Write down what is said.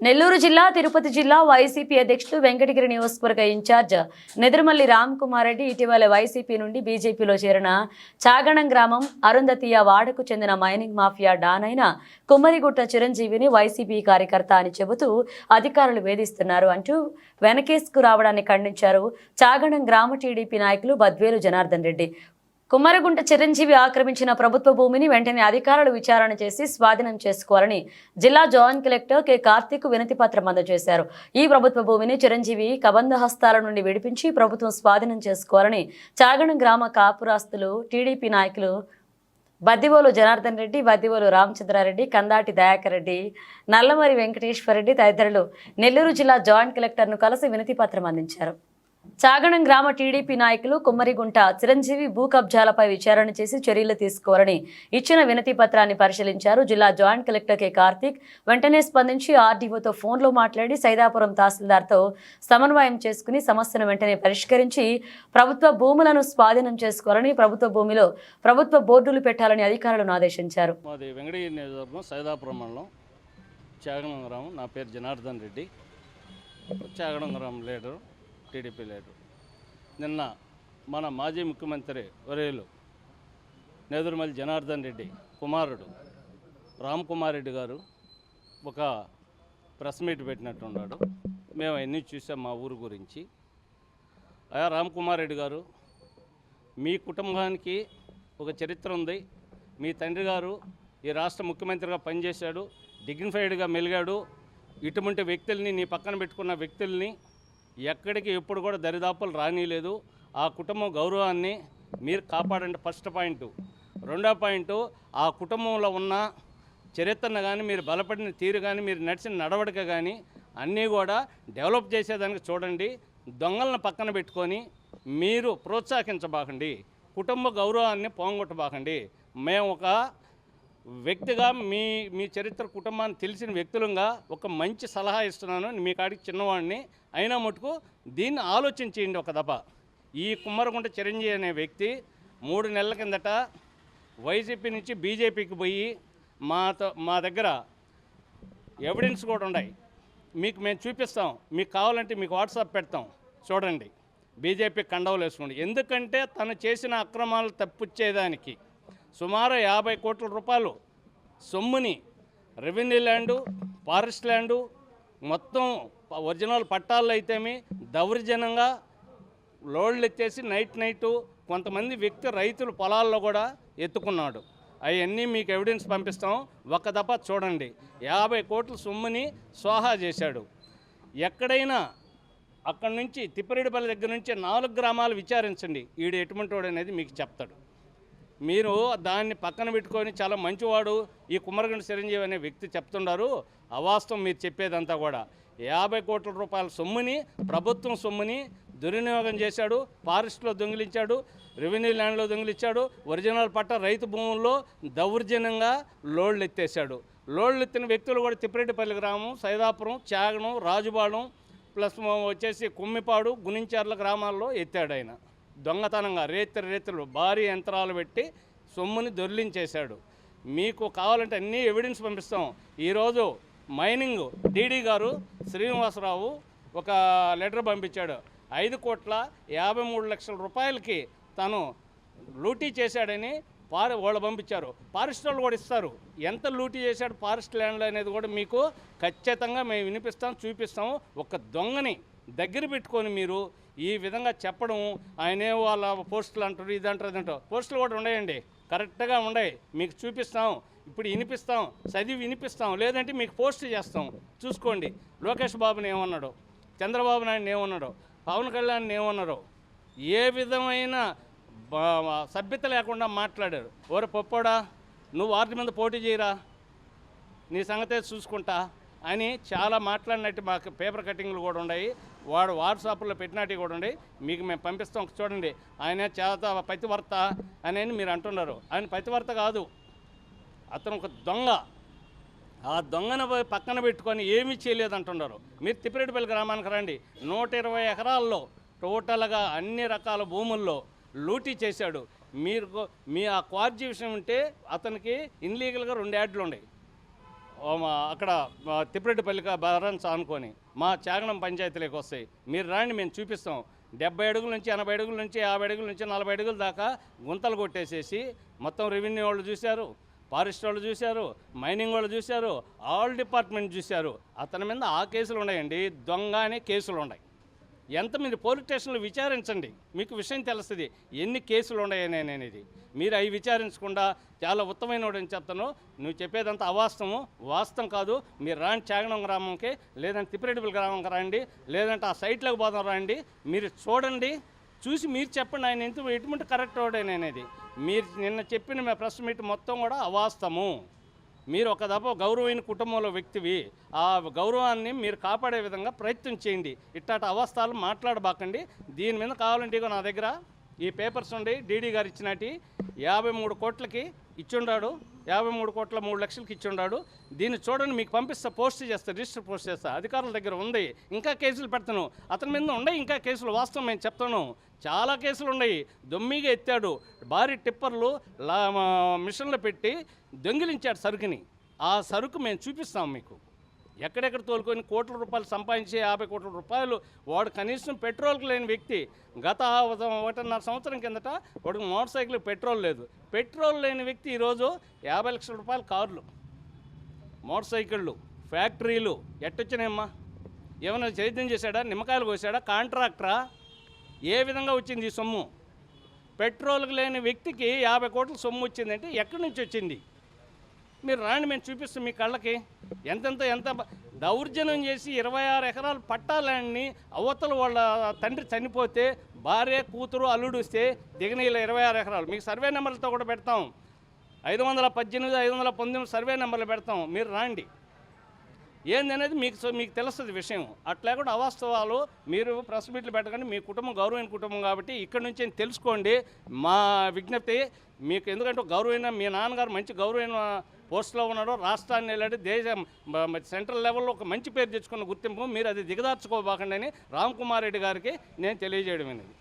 Nellore జిల్లా తిరుపతి జిల్లా YCP అధ్యక్షులు వెంకటగిరి నియోజకవర్గ ఇన్ఛార్జ్ నెదురుమల్లి రామ్ కుమార్ రెడ్డి ఇటీవల వైసీపీ నుండి బీజేపీలో చేరిన చాగణం గ్రామం అరుంధతీయ వాడకు చెందిన మైనింగ్ మాఫియా డాన్ అయిన కుమ్మరిగుట్ట చిరంజీవిని వైసీపీ కార్యకర్త అని చెబుతూ అధికారులు వేధిస్తున్నారు అంటూ వెనకేసుకు రావడాన్ని ఖండించారు చాగణం గ్రామ టీడీపీ నాయకులు బద్వేలు జనార్దన్ రెడ్డి. కుమ్మరగుంట చిరంజీవి ఆక్రమించిన ప్రభుత్వ భూమిని వెంటనే అధికారులు విచారణ చేసి స్వాధీనం చేసుకోవాలని జిల్లా జాయింట్ కలెక్టర్ కె కార్తీక్ వినతి పత్రం అందజేశారు. ఈ ప్రభుత్వ భూమిని చిరంజీవి కబంధ హస్తాల నుండి విడిపించి ప్రభుత్వం స్వాధీనం చేసుకోవాలని చాగణం గ్రామ కాపురాస్తులు టీడీపీ నాయకులు బద్దివోలు జనార్దన్ రెడ్డి బద్దివోలు రామచంద్రారెడ్డి కందాటి దయాకర్ రెడ్డి నల్లమరి వెంకటేశ్వర రెడ్డి తదితరులు నెల్లూరు జిల్లా జాయింట్ కలెక్టర్ను కలిసి వినతి పత్రం అందించారు. చాగణం గ్రామ టీడీపీ నాయకులు కుమ్మరిగుంట చిరంజీవి భూ కబ్జాలపై విచారణ చేసి చర్యలు తీసుకోవాలని ఇచ్చిన వినతి పత్రాన్ని పరిశీలించారు. జిల్లా జాయింట్ కలెక్టర్ కె. కార్తీక్ వెంటనే స్పందించి ఆర్డీఓతో ఫోన్లో మాట్లాడి సైదాపురం తహసీల్దార్తో సమన్వయం చేసుకుని సమస్యను వెంటనే పరిష్కరించి ప్రభుత్వ భూములను స్వాధీనం చేసుకోవాలని ప్రభుత్వ భూమిలో ప్రభుత్వ బోర్డులు పెట్టాలని అధికారులను ఆదేశించారు. నా పేరు జనార్దన్ రెడ్డి. చాగడం గ్రామం లీడరు. TDP leader. నిన్న మన మాజీ ముఖ్యమంత్రి వరేలు నేదురుమల్లి జనార్దన్ రెడ్డి కుమారుడు రామ్ కుమార్ రెడ్డి గారు ఒక ప్రెస్ మీట్ పెట్టినట్టున్నాడు మేము అన్నీ చూసాం మా ఊరు గురించి. అయా రామ్ కుమార్ రెడ్డి గారు మీ కుటుంబానికి ఒక చరిత్ర ఉంది. మీ తండ్రి గారు ఈ రాష్ట్ర ముఖ్యమంత్రిగా పనిచేశాడు డిగ్నిఫైడ్గా మెలిగాడు. ఇటువంటి వ్యక్తుల్ని నీ పక్కన పెట్టుకున్న వ్యక్తుల్ని ఎక్కడికి ఎప్పుడు కూడా దరిదాపులు రానిలేదు. ఆ కుటుంబ గౌరవాన్ని మీరు కాపాడండి ఫస్ట్ పాయింట్. రెండో పాయింట్ ఆ కుటుంబంలో ఉన్న చరిత్రను కానీ మీరు బలపడిన తీరు కానీ మీరు నడిచిన నడవడిక కానీ అన్నీ కూడా డెవలప్ చేసేదానికి చూడండి. దొంగలను పక్కన పెట్టుకొని మీరు ప్రోత్సహించబాకండి. కుటుంబ గౌరవాన్ని పోంగొట్టబాకండి. మేము ఒక వ్యక్తిగా మీ మీ చరిత్ర కుటుంబాన్ని తెలిసిన వ్యక్తులుగా ఒక మంచి సలహా ఇస్తున్నాను. మీ కాడికి చిన్నవాడిని అయినా మటుకు దీన్ని ఆలోచించేయండి ఒక దప ఈ కుమ్మరగుంట చిరంజీవి అనే వ్యక్తి మూడు నెలల కిందట వైసీపీ నుంచి బీజేపీకి పోయి మాతో మా దగ్గర ఎవిడెన్స్ కూడా ఉన్నాయి మీకు మేము చూపిస్తాం. మీకు కావాలంటే మీకు వాట్సాప్ పెడతాం. చూడండి. బీజేపీ కండవలు వేసుకోండి ఎందుకంటే తను చేసిన అక్రమాలు తప్పిచ్చేదానికి సుమారు యాభై కోట్ల రూపాయలు సొమ్ముని రెవెన్యూ ల్యాండు ఫారెస్ట్ ల్యాండు మొత్తం ఒరిజినల్ పట్టాలు అయితేమి దౌర్జన్యంగా లోడ్లు ఎత్తేసి నైట్ నైటు కొంతమంది వ్యక్తి రైతులు పొలాల్లో కూడా ఎత్తుకున్నాడు. అవన్నీ మీకు ఎవిడెన్స్ పంపిస్తాం. ఒక దఫా చూడండి. యాభై కోట్ల సొమ్ముని స్వాహా చేశాడు. ఎక్కడైనా అక్కడి నుంచి తిప్పిరెడ్డిపల్లి దగ్గర నుంచి నాలుగు గ్రామాలు విచారించండి. ఈడు ఎటువంటి వాడు అనేది మీకు చెప్తాడు. మీరు దాన్ని పక్కన పెట్టుకొని చాలా మంచివాడు ఈ కుమ్మరగండ చిరంజీవి అనే వ్యక్తి చెప్తున్నారు అవాస్తవం మీరు చెప్పేదంతా కూడా. యాభై కోట్ల రూపాయల సొమ్ముని ప్రభుత్వం సొమ్ముని దుర్వినియోగం చేశాడు. ఫారెస్ట్లో దొంగిలించాడు రెవెన్యూ ల్యాండ్లో దొంగిలించాడు ఒరిజినల్ పట్ట రైతు భూముల్లో దౌర్జన్యంగా లోడ్లు ఎత్తేసాడు లోడ్లు ఎత్తిన వ్యక్తులు కూడా తిప్పిరెడ్డిపల్లి గ్రామం సైదాపురం చాగడం రాజుబాళం ప్లస్ వచ్చేసి కుమ్మిపాడు గునించర్ల గ్రామాల్లో ఎత్తాడు ఆయన. దొంగతనంగా రేత్రి రేత్రులు భారీ యంత్రాలు పెట్టి సొమ్ముని దొర్లించేశాడు. మీకు కావాలంటే అన్ని ఎవిడెన్స్ పంపిస్తాం. ఈరోజు మైనింగ్ డీడీ గారు శ్రీనివాసరావు ఒక లెటర్ పంపించాడు. ఐదు కోట్ల యాభై మూడు లక్షల రూపాయలకి తను లూటీ చేశాడని పారి వాళ్ళు పంపించారు. ఫారెస్ట్ వాళ్ళు కూడా ఇస్తారు. ఎంత లూటీ చేశాడు ఫారెస్ట్ ల్యాండ్లు అనేది కూడా మీకు ఖచ్చితంగా మేము వినిపిస్తాం చూపిస్తాము ఒక దొంగని దగ్గర పెట్టుకొని మీరు ఈ విధంగా చెప్పడం ఆయనే వాళ్ళ పోస్టులు అంటారు ఇది అంటారు ఇది అంటారు పోస్టులు కూడా ఉన్నాయండి. కరెక్ట్గా ఉన్నాయి. మీకు చూపిస్తాం. ఇప్పుడు వినిపిస్తాం. చదివి వినిపిస్తాం. లేదంటే మీకు పోస్ట్ చేస్తాం. చూసుకోండి. లోకేష్ బాబుని ఏమన్నాడు? చంద్రబాబు నాయుడు ఏమన్నాడు? పవన్ కళ్యాణ్ ఏమన్నారు ఏ విధమైన సభ్యత లేకుండా మాట్లాడారు. ఓరే పొప్పోడా నువ్వు వార్డు మీద పోటీ చేయరా? నీ సంగతే చూసుకుంటా అని చాలా మాట్లాడినట్టు మాకు పేపర్ కటింగ్లు కూడా ఉన్నాయి. వాడు వాట్సాప్లో పెట్టినట్టు కూడా మీకు మేము పంపిస్తాం చూడండి. ఆయన చేత పతివర్త అని మీరు అంటున్నారు. ఆయన పతివర్త కాదు. అతను ఒక దొంగ. ఆ దొంగను పోయి పక్కన పెట్టుకొని ఏమీ చేయలేదు అంటున్నారు మీరు తిప్పిరెడ్డిపల్లి గ్రామానికి రండి. నూట ఇరవై ఎకరాల్లో టోటల్గా అన్ని రకాల భూముల్లో లూటీ చేశాడు. మీరు మీ ఆ క్వార్జీ విషయం ఉంటే అతనికి ఇన్లీగల్గా రెండు యాడ్లు ఉన్నాయి అక్కడ మా తిప్పిరెడ్డిపల్లిక బరన్స్ అనుకొని మా చాగనం పంచాయతీలోకి వస్తాయి. మీరు రాండి మేము చూపిస్తాం. డెబ్బై అడుగుల నుంచి ఎనభై అడుగుల నుంచి యాభై అడుగుల నుంచి నలభై అడుగుల దాకా గుంతలు కొట్టేసేసి మొత్తం రెవెన్యూ వాళ్ళు చూశారు ఫారెస్ట్ వాళ్ళు చూశారు మైనింగ్ వాళ్ళు చూశారు ఆల్ డిపార్ట్మెంట్ చూశారు. అతని మీద ఆ కేసులు ఉన్నాయండి దొంగ అనే కేసులు ఉన్నాయి. ఎంత మీరు పోలీస్ స్టేషన్లో విచారించండి? మీకు విషయం తెలుస్తుంది. ఎన్ని కేసులు ఉన్నాయని అనేది మీరు అవి విచారించకుండా చాలా ఉత్తమైన అని చెప్తాను. నువ్వు చెప్పేదంతా అవాస్తవము. వాస్తవం కాదు. మీరు రాండి చాగనం గ్రామంకి లేదంటే తిప్పిరెడ్డిపల్లి గ్రామంకి రండి లేదంటే ఆ సైట్లోకి పోదాం రండి. మీరు చూడండి. చూసి మీరు చెప్పండి. ఆయన ఎంత ఎటువంటి కరెక్ట్ వాడని అనేది. మీరు నిన్న చెప్పిన మా ప్రెస్ మీట్ మొత్తం కూడా అవాస్తము మీరు ఒక దఫ గౌరవమైన కుటుంబంలో వ్యక్తివి ఆ గౌరవాన్ని మీరు కాపాడే విధంగా ప్రయత్నం చేయండి. ఇట్లాంటి అవస్థలు మాట్లాడబాకండి. దీని మీద కావాలంటే ఇగో నా దగ్గర ఈ పేపర్స్ ఉండి డీడీ గారు ఇచ్చినటి యాభై మూడు కోట్లకి ఇచ్చుండాడు యాభై మూడు కోట్ల మూడు లక్షలకి ఇచ్చుండాడు. దీన్ని చూడండి మీకు పంపిస్తా పోస్ట్ చేస్తా రిజిస్టర్ పోస్ట్ చేస్తా. అధికారుల దగ్గర ఉంది. ఇంకా కేసులు పెడతాను. అతని మీద ఉన్నాయి ఇంకా కేసులు వాస్తవం మేము చెప్తాను. చాలా కేసులు ఉన్నాయి. దొమ్మిగా ఎత్తాడు. భారీ టిప్పర్లు లా మిషన్లో పెట్టి దొంగిలించాడు సరుకుని. ఆ సరుకు మేము చూపిస్తాం మీకు. ఎక్కడెక్కడ తోలుకొని కోట్ల రూపాయలు సంపాదించి యాభై కోట్ల రూపాయలు వాడు కనీసం పెట్రోల్కి లేని వ్యక్తి గత ఒకటిన్నర సంవత్సరం కిందట వాడికి మోటార్ సైకిల్ పెట్రోల్ లేదు. పెట్రోల్ లేని వ్యక్తి ఈరోజు యాభై లక్షల రూపాయల కార్లు మోటార్ సైకిళ్ళు ఫ్యాక్టరీలు ఎట్టొచ్చినాయమ్మా? ఏమైనా చైతన్యం చేశాడా? నిమ్మకాయలు కోసాడా కాంట్రాక్టరా? ఏ విధంగా వచ్చింది ఈ సొమ్ము? పెట్రోల్కి లేని వ్యక్తికి యాభై కోట్ల సొమ్ము వచ్చిందంటే ఎక్కడి నుంచి వచ్చింది? మీరు రాండి మేము చూపిస్తాం మీ కళ్ళకి. ఎంతెంత ఎంత దౌర్జన్యం చేసి ఇరవై ఆరు ఎకరాలు పట్టాలని అవతల వాళ్ళ తండ్రి చనిపోతే భార్య కూతురు అల్లుడు వస్తే దిగనీళ్ళ ఇరవై ఆరు ఎకరాలు. మీకు సర్వే నెంబర్లతో కూడా పెడతాం. ఐదు వందల పద్దెనిమిది ఐదు వందల పంతొమ్మిది సర్వే నెంబర్లు పెడతాం. మీరు రాండి. ఏందనేది మీకు మీకు తెలుస్తుంది విషయం. అట్లా కూడా అవాస్తవాలు మీరు ప్రెస్ మీట్లు పెట్టకండి. మీ కుటుంబం గౌరవమైన కుటుంబం కాబట్టి ఇక్కడ నుంచి తెలుసుకోండి. మా విజ్ఞప్తి మీకు ఎందుకంటే గౌరవమైన మీ నాన్నగారు మంచి గౌరవమైన పోస్ట్లో ఉన్నాడు రాష్ట్రాన్ని వెళ్ళాడు దేశం సెంట్రల్ లెవెల్లో ఒక మంచి పేరు తెచ్చుకున్న గుర్తింపు మీరు అది దిగదార్చుకోబాకండి అని రామ్ కుమార్ రెడ్డి గారికి నేను తెలియజేయడం అనేది